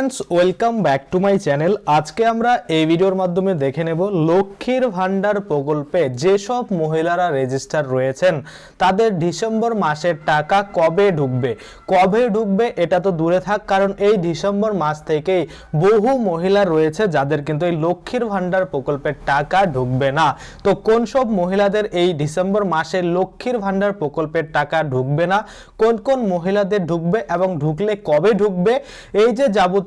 Friends welcome back to my channel আজকে আমরা এই ভিডিওর মাধ্যমে দেখে নেব লক্ষ্মীর ভান্ডার প্রকল্পে যেসব মহিলারা রেজিস্টার রয়েছেন, তাদের ডিসেম্বর মাসের টাকা কবে ঢুকবে? কবে ঢুকবে এটা তো দূরে থাক, কারণ এই ডিসেম্বর মাস থেকেই বহু মহিলা রয়েছে যাদের কিন্তু এই লক্ষ্মীর ভান্ডার প্রকল্পের টাকা ঢুকবে না। তো কোন সব মহিলাদের এই ডিসেম্বর মাসে লক্ষ্মীর ভান্ডার প্রকল্পের টাকা ঢুকবে না? কোন কোন মহিলাদের ঢুকবে এবং ঢুকলে কবে ঢুকবে? এই যে যাবতীয়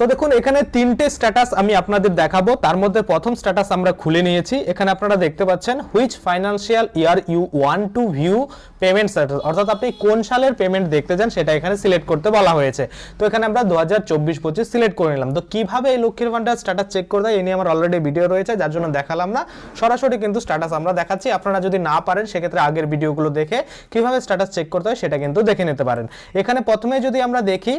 তো দেখুন, এখানে তিনটে স্ট্যাটাস আমি আপনাদের দেখাবো। তার মধ্যে প্রথম স্ট্যাটাস আমরা খুলে নিয়েছি। এখানে আপনারা দেখতে পাচ্ছেন which financial year you want to view payment status অর্থাৎ আপনি কোন সালের পেমেন্ট দেখতে চান, সেটা এখানে সিলেক্ট করতে বলা হয়েছে। তো এখানে আমরা দু হাজার চব্বিশ পঁচিশ সিলেক্ট করে নিলাম। তো কীভাবে এই লক্ষ্মীর ভান্ডার স্ট্যাটাস চেক করতে হয় এ নিয়ে আমার অলরেডি ভিডিও রয়েছে, যার জন্য দেখালাম না। সরাসরি কিন্তু স্ট্যাটাস আমরা দেখাচ্ছি। আপনারা যদি না পারেন, সেক্ষেত্রে আগের ভিডিওগুলো দেখে কীভাবে স্ট্যাটাস চেক করতে হয়, সেটা কিন্তু দেখে নিতে পারেন। এখানে প্রথমে যদি আমরা দেখি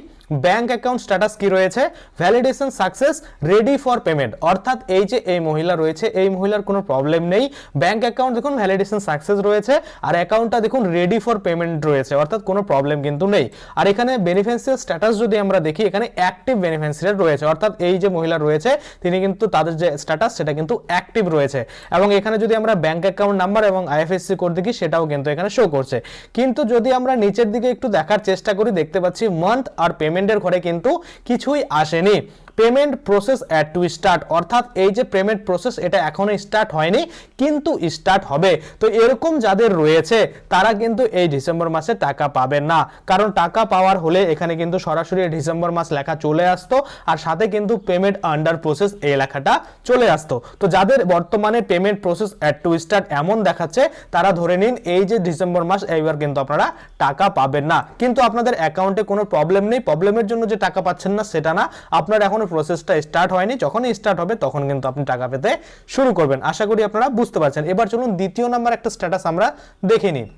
ব্যাংক অ্যাকাউন্ট স্ট্যাটাস কি রয়েছে? Validation success ready for payment অর্থাৎ এই যে এই মহিলা রয়েছে, এই মহিলার কোনো প্রবলেম নেই। ব্যাংক অ্যাকাউন্ট দেখুন ভ্যালিডেশন সাকসেস রয়েছে, আর অ্যাকাউন্টটা দেখুন রেডি ফর পেমেন্ট রয়েছে, অর্থাৎ কোনো প্রবলেম কিন্তু নেই। আর এখানে বেনিফিশিয়াল স্ট্যাটাস যদি আমরা দেখি, এখানে অ্যাক্টিভ বেনিফিশিয়ারি রয়েছে, অর্থাৎ এই যে মহিলা রয়েছে, তিনি কিন্তু তাদের যে স্ট্যাটাস সেটা কিন্তু অ্যাক্টিভ রয়েছে। এবং এখানে যদি আমরা ব্যাংক অ্যাকাউন্ট নাম্বার এবং আইএফএসসি কোড দেখি, সেটাও কিন্তু এখানে শো করছে। কিন্তু যদি আমরা নিচের দিকে একটু দেখার চেষ্টা করি, দেখতে পাচ্ছি মান্থ আর পেমেন্টের ঘরে কিন্তু কিছুই আসেনি payment process yet to start. অর্থাৎ এই যে পেমেন্ট প্রসেস, এটা এখনও স্টার্ট হয়নি, কিন্তু স্টার্ট হবে। তো এরকম যাদের রয়েছে, তারা কিন্তু এই ডিসেম্বর মাসে টাকা পাবেন না। কারণ টাকা পাওয়ার হলে এখানে কিন্তু সরাসরি ডিসেম্বর মাস লেখা চলে আসতো, আর সাথে কিন্তু পেমেন্ট আন্ডার প্রসেস এই লেখাটা চলে আসতো। তো যাদের বর্তমানে payment process yet to start এমন দেখাচ্ছে, তারা ধরে নিন এই যে ডিসেম্বর মাস, এইবার কিন্তু আপনারা টাকা পাবেন না। কিন্তু আপনাদের অ্যাকাউন্টে কোনো প্রবলেম নেই। প্রবলেমের জন্য যে টাকা পাচ্ছেন না, সেটা না। আপনার এখনও প্রসেসটা স্টার্ট হয়নি। যখনই স্টার্ট হবে, তখন কিন্তু আপনি টাকা পেতে শুরু করবেন। আশা করি আপনারা বুঝতে পারছেন। এবার চলুন দ্বিতীয় নাম্বার একটা স্ট্যাটাস আমরা দেখে নিই।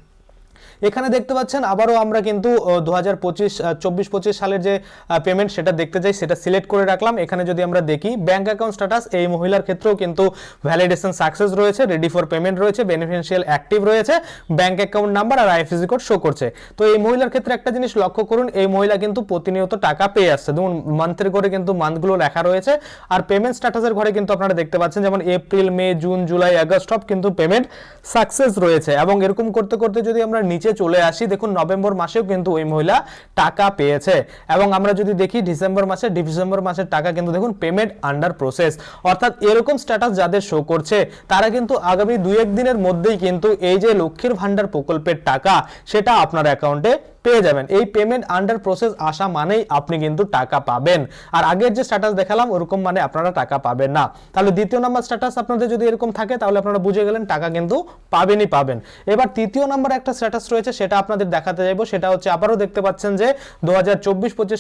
এখানে দেখতে পাচ্ছেন, আবারও আমরা কিন্তু দু হাজার পঁচিশ চব্বিশ পঁচিশ সালের যে পেমেন্ট সেটা দেখতে চাই, সেটা সিলেক্ট করে রাখলাম। এখানে যদি আমরা দেখি ব্যাঙ্ক অ্যাকাউন্ট স্ট্যাটাস এই মহিলার ক্ষেত্রেও কিন্তু ভ্যালিডেশন সাকসেস রয়েছে রেডি ফর পেমেন্ট রয়েছে বেনিফিশিয়াল অ্যাক্টিভ রয়েছে ব্যাঙ্ক অ্যাকাউন্ট নাম্বার আর আইএফএসি কোড শো করছে। তো এই মহিলার ক্ষেত্রে একটা জিনিস লক্ষ্য করুন, এই মহিলা কিন্তু প্রতিনিয়ত টাকা পেয়ে আসছে। যেমন মান্থের ঘরে কিন্তু মান্থগুলো লেখা রয়েছে, আর পেমেন্ট স্ট্যাটাসের ঘরে কিন্তু আপনারা দেখতে পাচ্ছেন, যেমন April May June July August সব কিন্তু পেমেন্ট সাকসেস রয়েছে। এবং এরকম করতে করতে যদি আমরা নিচে চলে আসি। দেখুন, নভেম্বর মাসেও কিন্তু ওই মহিলা টাকা পেয়েছে। এবং আমরা যদি দেখি, ডিসেম্বর মাসে, ডিসেম্বর মাসের টাকা কিন্তু দেখুন পেমেন্ট আন্ডার প্রসেস অর্থাৎ এরকম স্ট্যাটাস যাদের শো করছে, তারা কিন্তু আগামী দুই এক দিনের মধ্যেই কিন্তু এই যে লক্ষ্মীর ভান্ডার প্রকল্পের টাকা, সেটা আপনার অ্যাকাউন্টে পেয়ে যাবেন। এই পেমেন্ট আন্ডার প্রসেস আসা মানেই আপনি কিন্তু টাকা পাবেন। আর আগের যে স্ট্যাটাস দেখালাম, ওরকম মানে আপনারা টাকা পাবেন না। তাহলে দ্বিতীয় নাম্বার স্ট্যাটাস আপনাদের যদি এরকম থাকে, তাহলে আপনারা বুঝে গেলেন টাকা কিন্তু পাবেনই পাবেন। এবার তৃতীয় নাম্বার একটা স্ট্যাটাস রয়েছে, সেটা আপনাদের দেখাতে যাব সেটা হচ্ছে আবারও দেখতে পাচ্ছেন যে, দু হাজার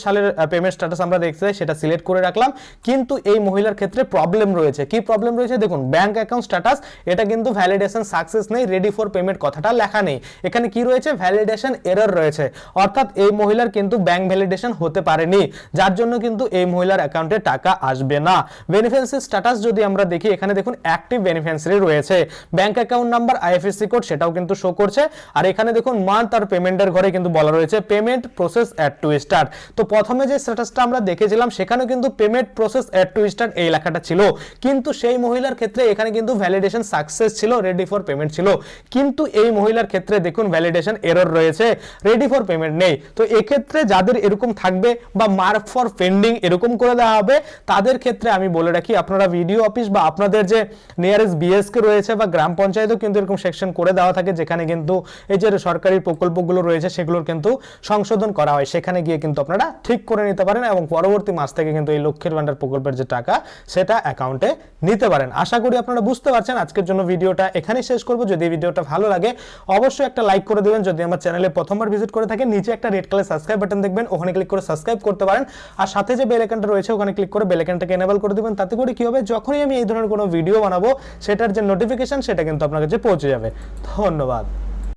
সালের পেমেন্ট স্ট্যাটাস আমরা দেখতে সেটা সিলেক্ট করে রাখলাম। কিন্তু এই মহিলার ক্ষেত্রে প্রবলেম রয়েছে। কি প্রবলেম রয়েছে? দেখুন ব্যাংক অ্যাকাউন্ট স্ট্যাটাস এটা কিন্তু ভ্যালিডেশন সাকসেস নেই রেডি ফর পেমেন্ট কথাটা লেখা নেই। এখানে কি রয়েছে? ভ্যালিডেশন এরর রয়েছে। অর্থাৎ এই মহিলার কিন্তু ব্যাংক ভ্যালিডেশন হতে পারেনি, যার জন্য কিন্তু এই মহিলার অ্যাকাউন্টে টাকা আসবে না। বেনিফিশিয়ারি স্ট্যাটাস যদি আমরা দেখি, এখানে দেখুন অ্যাক্টিভ বেনিফিশিয়ারি রয়েছে। Bank account number IFSC code সেটাও কিন্তু শো করছে। আর এখানে দেখুন মান্থ আর পেমেন্টের ঘরে কিন্তু বলা রয়েছে payment process yet to start তো প্রথমে যে স্ট্যাটাসটা আমরা দেখেছিলাম, সেখানেও কিন্তু payment process yet to start এই লেখাটা ছিল। কিন্তু সেই মহিলার ক্ষেত্রে এখানে কিন্তু ভ্যালিডেশন সাকসেস ছিল রেডি ফর পেমেন্ট ছিল। কিন্তু এই মহিলার ক্ষেত্রে দেখুন ভ্যালিডেশন এরর রয়েছে। রেডি ফর পেমেন্ট নেই। তো এক্ষেত্রে যাদের এরকম থাকবে বা মার্ক ফর পেন্ডিং এরকম করে দেওয়া হবে, তাদের ক্ষেত্রে আমি বলে রাখি, আপনারা ভিডিও অফিস বা আপনাদের যে নিয়ারেস্ট বিএসকে রয়েছে বা গ্রাম পঞ্চায়েতও কিন্তু এরকম সেকশন করে দেওয়া থাকে, যেখানে কিন্তু এই যে সরকারি প্রকল্পগুলো রয়েছে, সেগুলোর কিন্তু সংশোধন করা হয়। সেখানে গিয়ে কিন্তু আপনারা ঠিক করে নিতে পারেন এবং পরবর্তী মাস থেকে কিন্তু এই লক্ষ্মীর ভান্ডার প্রকল্পের যে টাকা, সেটা অ্যাকাউন্টে নিতে পারেন। আশা করি আপনারা বুঝতে পারছেন। আজকের জন্য ভিডিওটা এখানেই শেষ করব। যদি ভিডিওটা ভালো লাগে, অবশ্যই একটা লাইক করে দেবেন। যদি আমার চ্যানেলে প্রথমবার ভিজিট করে থাকে নিচে একটা রেড কালার সাবস্ক্রাইব বাটন দেখবেন, ওখানে ক্লিক করে সাবস্ক্রাইব করতে পারেন। আর সাথে যে বেল রয়েছে, ওখানে ক্লিক করে বেল এনেবল করে দেবেন। তাতে করে কি হবে? যখনই আমি এই ধরনের কোনো ভিডিও বানাবো, সেটার যে নোটিফিকেশন সেটা কিন্তু আপনার কাছে পৌঁছে যাবে। ধন্যবাদ।